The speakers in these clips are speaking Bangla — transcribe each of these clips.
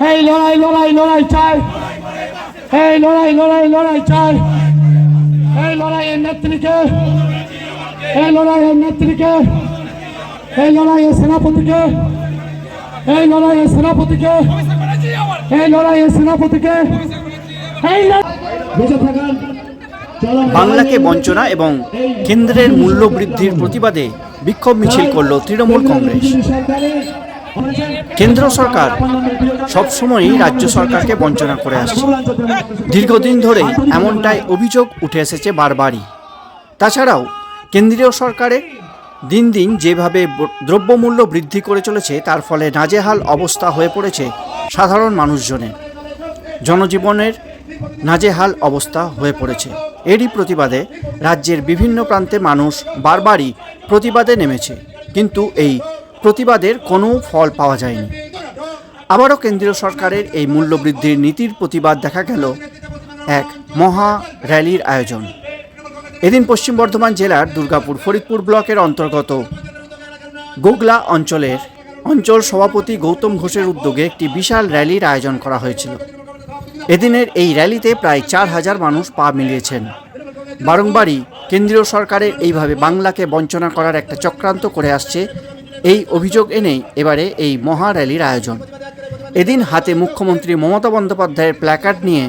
এই লড়াই লড়াই লড়াই চাই। এই লড়াই লড়াই লড়াই চাই। এই লড়াইয়ের নেত্রীকে। এই লড়াইয়ের নেত্রীকে। এই লড়াইয়ের সেনাপতিকে। এই লড়াইয়ের সেনাপতিকে। এই লড়াইয়ের সেনাপতিকে। এই লড়াই- বেঁচে থাকার বাংলাকে বঞ্চনা এবং কেন্দ্রের মূল্য বৃদ্ধির প্রতিবাদে বিক্ষোভ মিছিল করল তৃণমূল কংগ্রেস। কেন্দ্র সরকার সবসময়ই রাজ্য সরকারকে বঞ্চনা করে আসছে। দীর্ঘদিন ধরেই এমনটাই অভিযোগ উঠে এসেছে বারবারই। তাছাড়াও কেন্দ্রীয় সরকারে দিন দিন যেভাবে দ্রব্যমূল্য বৃদ্ধি করে চলেছে, তার ফলে নাজেহাল অবস্থা হয়ে পড়েছে সাধারণ মানুষজনের। জনজীবনের নাজেহাল অবস্থা হয়ে পড়েছে। এরই প্রতিবাদে রাজ্যের বিভিন্ন প্রান্তে মানুষ বারবারই প্রতিবাদে নেমেছে। কিন্তু এই প্রতিবাদের কোনো ফল পাওয়া যায়নি। আবারও কেন্দ্রীয় সরকারের এই মূল্যবৃদ্ধির নীতির প্রতিবাদ দেখা গেল এক মহা র্যালির আয়োজন। এদিন পশ্চিম বর্ধমান জেলার দুর্গাপুর ফরিদপুর ব্লকের অন্তর্গত গোগলা অঞ্চলের অঞ্চল সভাপতি গৌতম ঘোষের উদ্যোগে একটি বিশাল র্যালির আয়োজন করা হয়েছিল। এদিনের এই র্যালিতে প্রায় চার হাজার মানুষ পা মিলিয়েছেন। বারংবারই কেন্দ্রীয় সরকারের এইভাবে বাংলাকে বঞ্চনা করার একটা চক্রান্ত করে আসছে এই অভিযোগ এনেই এবারে এই মহা র্যালির আয়োজন। এদিন হাতে মুখ্যমন্ত্রী মমতা বন্দ্যোপাধ্যায়ের প্ল্যাকার্ড নিয়ে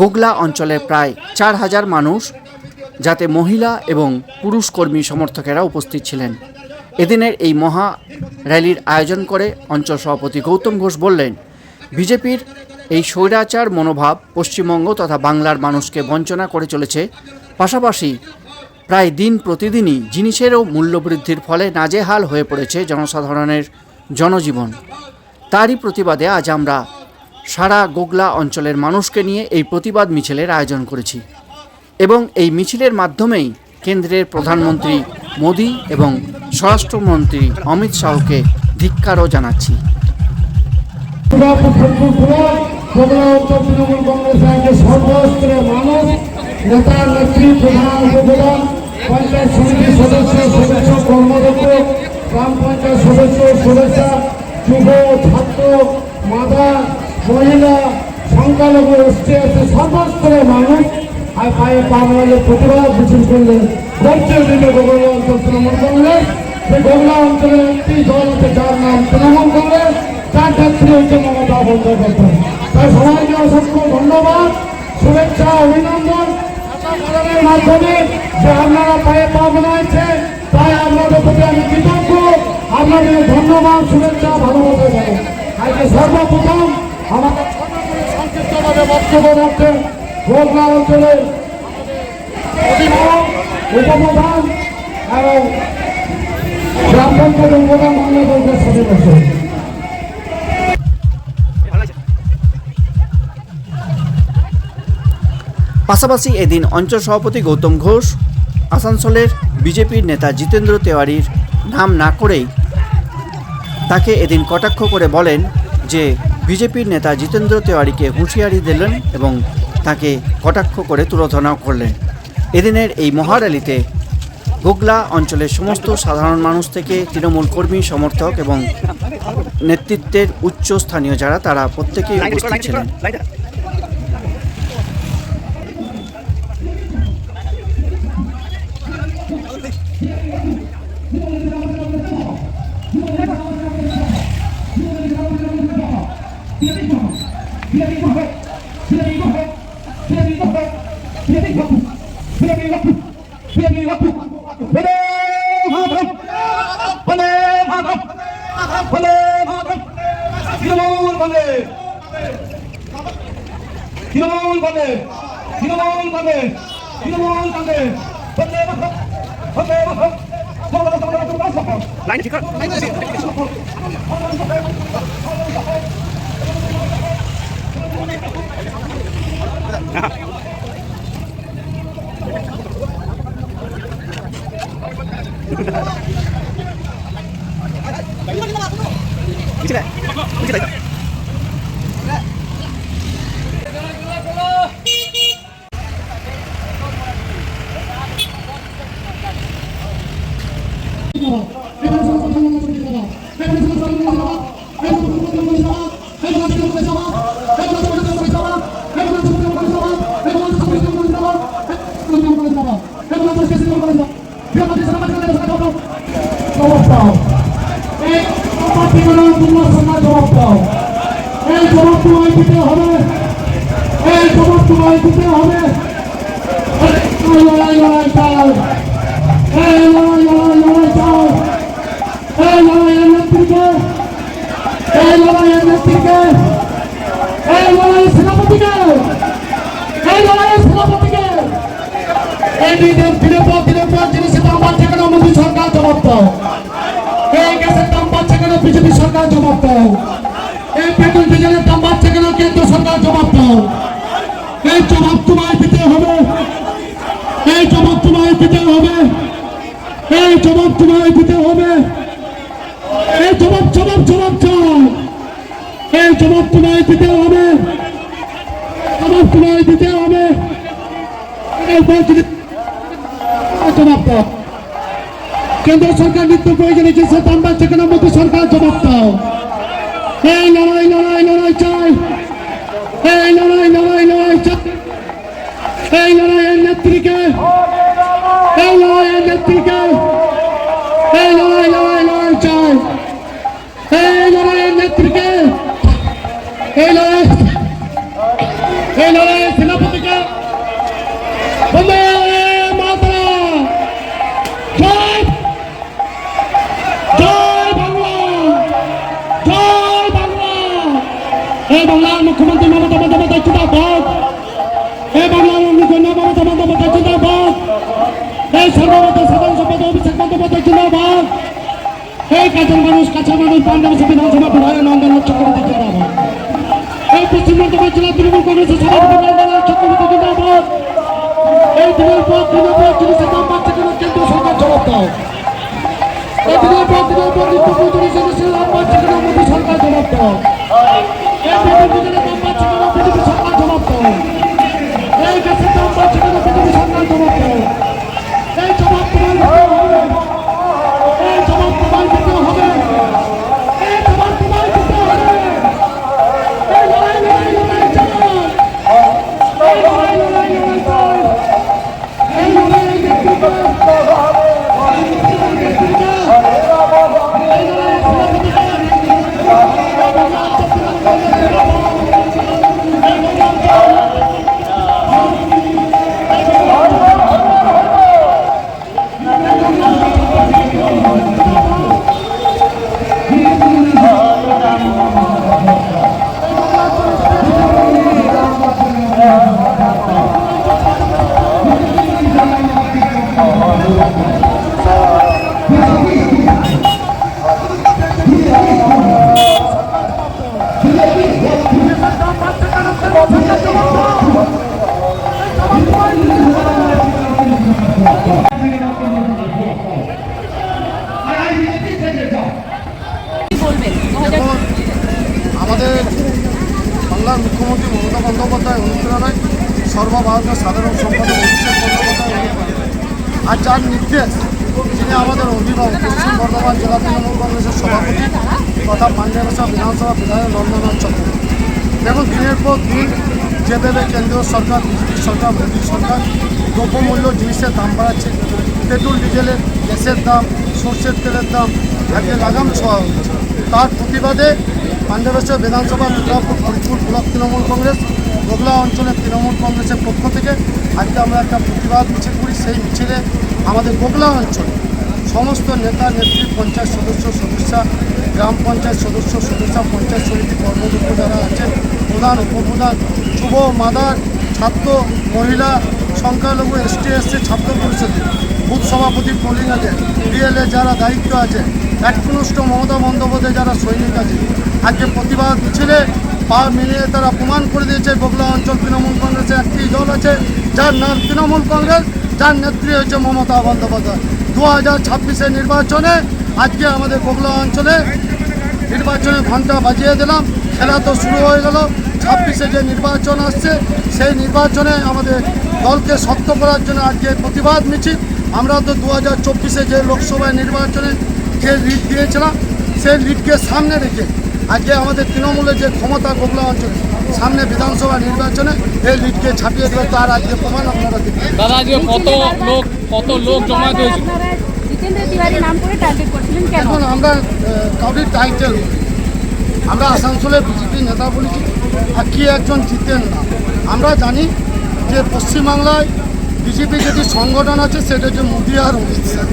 গোগলা অঞ্চলে প্রায় চার হাজার মানুষ, যাতে মহিলা এবং পুরুষ কর্মী সমর্থকেরা উপস্থিত ছিলেন। এদিনের এই মহা র্যালির আয়োজন করে অঞ্চল সভাপতি গৌতম ঘোষ বললেন, বিজেপির এই স্বৈরাচার মনোভাব পশ্চিমবঙ্গ তথা বাংলার মানুষকে বঞ্চনা করে চলেছে। পাশাপাশি প্রায় দিন প্রতিদিনই জিনিসেরও মূল্যবৃদ্ধির ফলে নাজেহাল হয়ে পড়েছে জনসাধারণের জনজীবন। তারই প্রতিবাদে আজ আমরা সারা গোগলা অঞ্চলের মানুষকে নিয়ে এই প্রতিবাদ মিছিলের আয়োজন করেছি এবং এই মিছিলের মাধ্যমেই কেন্দ্রের প্রধানমন্ত্রী মোদি এবং স্বরাষ্ট্রমন্ত্রী অমিত শাহকে ধিক্কারও জানাচ্ছি। মানুষ নেতা নেত্রী, প্রধান পঞ্চায়েত সমিতির সদস্য সদস্য, কর্মদক্ষ, গ্রাম পঞ্চায়েত সদস্য সদস্য, যুব, ছাত্র মাদা মহিলা, সংখ্যালঘু এসটি এসে সর্বস্তরের মানুষ আর পায়ে মেলালে প্রতিবাদ, মিছিল করলেন করছে দিল বগুড়া অঞ্চল তৃণমূল কংগ্রেস। সেই বগুড়া অঞ্চলের একটি দল আছে যার নাম তৃণমূল কংগ্রেস। তার নেত্রী হচ্ছে মমতা বন্দ্যোপাধ্যায়। তাই সবাইকে অসংখ্য ধন্যবাদ, শুভেচ্ছা, অভিনন্দন। আশাকরণের মাধ্যমে যে আপনারা পায়ে পা বানাইছে তাই আপনাদের প্রতি আমি কৃতজ্ঞ। আপনাদের ধন্যবাদ, শুভেচ্ছা, ভালোবাসা জানাই। আজকে সর্বপ্রথম আমাদের সংক্ষিপ্তভাবে বক্তব্য রাখছেন গোগলা অঞ্চলের উপপ্রধান এবং গ্রাম পঞ্চায়েত উপপ্রধান বাংলাদেশের সদস্য। পাশাপাশি এদিন অঞ্চল সভাপতি গৌতম ঘোষ, আসানসোলের বিজেপির নেতা জিতেন্দ্র তেওয়ারির নাম না করেই তাকে এদিন কটাক্ষ করে বলেন যে বিজেপির নেতা জিতেন্দ্র তেওয়ারিকে হুঁশিয়ারি দিলেন এবং তাকে কটাক্ষ করে তুলোধনাও করলেন। এদিনের এই মহার্যালিতে গোগলা অঞ্চলের সমস্ত সাধারণ মানুষ থেকে তৃণমূল কর্মী, সমর্থক এবং নেতৃত্বের উচ্চ স্থানীয় যারা, তারা প্রত্যেকেই উপস্থিত ছিলেন। তৃণমূল বলে তৃণমূল বলে তৃণমূল বলে তৃণমূল বলে বন্দে মাতরম, বন্দে মাতরম, বন্দে মাতরম, বন্দে মাতরম। এবার জবাব দাও এই জবাব তোমায় দিতে হবে। এই জবাব তোমায় দিতে হবে। বিজেপি সরকার জবাব দাও এই পেট্রোল ডিজেলের দাম বাড়ছে কেন? কেন্দ্র সরকার জবাব দাও এই জবাব তোমায় দিতে হবে। এই জবাব তোমায় দিতে হবে। এই জবাব তোমায় দিতে হবে। এই জবাব জবাব জবাব চাও এই জবাব তোমায় দিতে হবে। জবাব তোমায় দিতে হবে। জবাব দাও কেন্দ্র সরকার নিত্য প্রয়োজনে যে সে দাম বাড়ছে কেন মোদী সরকার জবাব দাও। এই লড়াই লড়াই লড়াই চাই। এই লড়াই লড়াই লড়াই চাই। এই লড়াইয়ের নেত্রীকে, এই লড়াইয়ের নেত্রীকে, এই লড়াই লড়াই লড়াই চাই। এই লড়াইয়ের নেত্রীকে, এই লড়াই বন্দ্যোপাধ্যায় জিন্দাবাদ এই কাছের মানুষ কাছের মানুষ বাংলাদেশ বিধানসভা বিধায়ক নন্দনাথ চক্রবর্তী জিন্দাবাদ এই পশ্চিম বর্ধমান জেলা তৃণমূল কংগ্রেসের সভাপতি নন্দনাথ চক্রবর্তী জিন্দাবাদ এই দিনের পর দিনের পর জিনিসের দাম বাড়ছে কেন কেন্দ্র সরকার জবাব দাও এই দিনের পর দিনের পর নিত্য প্রয়োজনীয় জিনিসের দাম বাড়ছে কেন মোদী সরকার জবাব দাও বন্দ্যোপাধ্যায় অনুপ্রেরণায় সর্বভারতীয় সাধারণ সম্পাদক অভিষেক বন্দ্যোপাধ্যায় আর যার নির্দেশ তিনি আমাদের অভিভাবক, পশ্চিম বর্ধমান জেলা তৃণমূল কংগ্রেসের সভাপতি তথা পাঞ্জাবসা বিধানসভা বিধায়ক নন্দনাথ চক্রবর্তী দেখুন, দিনের পর দিন যেভাবে কেন্দ্রীয় সরকার, বিজেপি সরকার, মোদী সরকার, দ্রব্যমূল্য জিনিসের দাম বাড়াচ্ছে, পেট্রোল, ডিজেলের গ্যাসের দাম, সর্ষের তেলের দাম আজকে লাগাম ছোঁয়া হচ্ছে। তার প্রতিবাদে পাঞ্জাবেশ্বর বিধানসভা দুর্গাপুর ফরিদপুর ব্লক তৃণমূল কংগ্রেস বগলা অঞ্চলের তৃণমূল কংগ্রেসের পক্ষ থেকে আজকে আমরা একটা প্রতিবাদ মিছিল করি। সেই মিছিলে আমাদের বগলা অঞ্চলে সমস্ত নেতা, নেত্রী, পঞ্চায়েত সদস্য, সদস্যা, গ্রাম পঞ্চায়েত সদস্য, সদস্যা, পঞ্চায়েত সমিতি কর্মদক্ষ যারা আছেন, প্রধান, উপপ্রধান, যুব, মাদার, ছাত্র, মহিলা, সংখ্যালঘু এসটি এসসি ছাত্র পরিষদের বুথ সভাপতি পোলিং আছে বিএলএ যারা দায়িত্ব আছে, একনিষ্ঠ মমতা বন্দ্যোপাধ্যায় যারা সৈনিক আছে। আজকে প্রতিবাদ মিছিলে পা মিলিয়ে তারা প্রমাণ করে দিয়েছে, বগলা অঞ্চল তৃণমূল কংগ্রেসে একটি দল আছে, যার নাম তৃণমূল কংগ্রেস, যার নেত্রী হচ্ছে মমতা বন্দ্যোপাধ্যায়। দু হাজার ছাব্বিশের নির্বাচনে আজকে আমাদের বগলা অঞ্চলে নির্বাচনে ঘণ্টা বাজিয়ে দিলাম, খেলা তো শুরু হয়ে গেল। ছাব্বিশে যে নির্বাচন আসছে, সেই নির্বাচনে আমাদের দলকে শক্ত করার জন্য আজকে প্রতিবাদ মিছিল। আমরা তো দু হাজার চব্বিশে যে লোকসভা নির্বাচনে যে লিড দিয়েছিলাম, সেই লিডকে সামনে রেখে আজকে আমাদের তৃণমূলের যে ক্ষমতা গোগলা অঞ্চলে সামনে বিধানসভা নির্বাচনে এই লিডকে ছাপিয়ে দেবে তার আজকে প্রমাণ আপনারা দাদা আজকে কত লোক কত লোক জমা হয়েছিল? কেন? এখন আমরা আহ, কাউরির টাইটেল আমরা আসানসোলের বিজেপি নেতা বলেছি আর কি একজন জিতেন না। আমরা জানি যে পশ্চিমবাংলায় বিজেপি যেটি সংগঠন আছে সেটা হচ্ছে মোদি আর অমিত শাহ।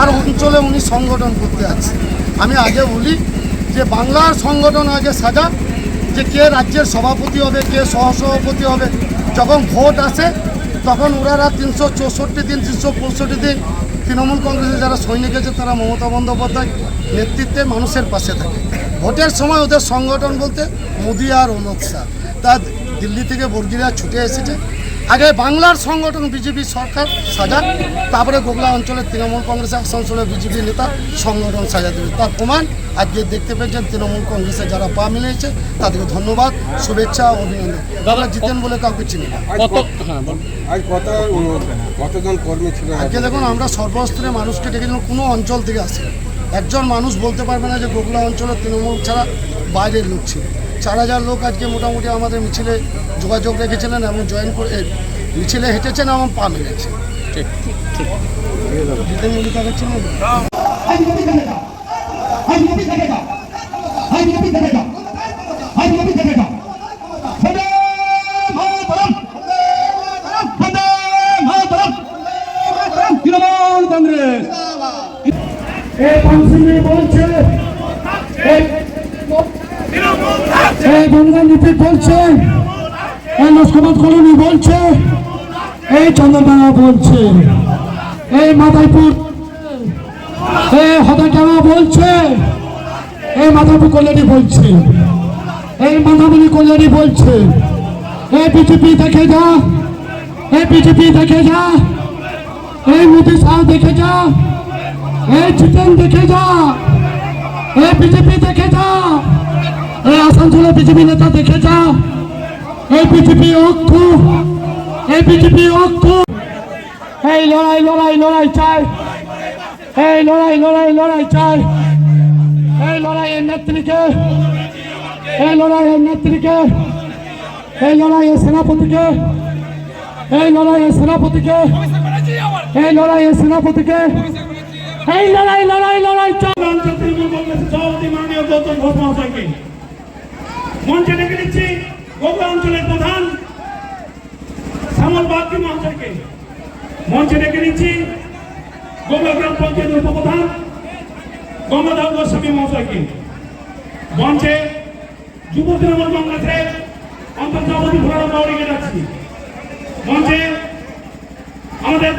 আর অঞ্চলে উনি সংগঠন করতে আছে। আমি আগে বলি যে বাংলার সংগঠন আগে সাজা, যে কে রাজ্যের সভাপতি হবে, কে সহসভাপতি হবে, যখন ভোট আসে, তখন ওনারা তিনশো চৌষট্টি দিন, তিনশো পঁয়ষট্টি দিন তৃণমূল কংগ্রেসের যারা সৈনিক আছে, তারা মমতা বন্দ্যোপাধ্যায় নেতৃত্বে মানুষের পাশে থাকে। ভোটের সময় ওদের সংগঠন বলতে মোদি আর অমিত শাহ। তা দিল্লি থেকে বর্গিরা ছুটে এসেছে। আগে বাংলার সংগঠন বিজেপি সরকার সাজাক তারপরে গোগলা অঞ্চলের তৃণমূল কংগ্রেস আসানসোলের বিজেপি নেতা সংগঠন সাজা দেবে তার প্রমাণ আজকে দেখতে পেয়েছেন তৃণমূল কংগ্রেসে যারা পা মিলিয়েছে তাদেরকে ধন্যবাদ শুভেচ্ছা অভিনন্দন। দাদা জিতেন বলে কাউকে চিনি না। কত হ্যাঁ কতজন কর্মী ছিল আজকে দেখুন আমরা সর্বস্তরের মানুষকে ডেকেছিলাম কোনো অঞ্চল থেকে আসে একজন মানুষ বলতে পারবে না যে গোগলা অঞ্চলের তৃণমূল ছাড়া বাইরের লোক ছিল। চার হাজার লোক আজকে মোটামুটি আমাদের মিছিলে যোগাযোগ রেখেছিলেন এবং জয়েন করে মিছিলে হেঁটেছেন এবং পা মেলেছে ঠিক ঠিক জিতেন এই বলছে। এই কলোনি বলছে। এই চন্দ্রডাঙ্গা বলছে। এই মাদাইপুর বলছে। এই মাদাপুর কল্যাণী বলছে। এই মাধামণি কল্যাণী বলছে। এই বিজেপি দেখে যা। এই বিজেপি দেখে যা। এই মোদী শাহ দেখে যা। এই জিতেন দেখে যা। এই বিজেপি দেখে যা। এই আসানসোলে বিজেপি নেতা দেখে যা এই বিজেপি ঐক্য এই বিজেপি ঐক্য এই লড়াই লড়াই লড়াই চাই। এই লড়াই লড়াই লড়াই চাই। এই লড়াইয়ের নেত্রীকে, এই লড়াইয়ের নেত্রীকে, এই লড়াইয়ের সেনাপতিকে, এই লড়াইয়ের সেনাপতিকে, এই লড়াইয়ের সেনাপতিকে, এই লড়াই লড়াই লড়াই অঞ্চল তৃণমূল কংগ্রেসের সভাপতি মঞ্চে ডেকে নিচ্ছি গোগলা অঞ্চলের প্রধান শ্যামল বাগদি মহাশয়কে। মঞ্চে ডেকে নিচ্ছি গোগলা গ্রাম পঞ্চায়েতের উপপ্রধান গঙ্গাধর গোস্বামী মহাশয়কে। মঞ্চে যুব তৃণমূল কংগ্রেসের অন্তর্সভাপতি ভোলারাম বাউরিকে ডাকছি। মঞ্চে আমাদের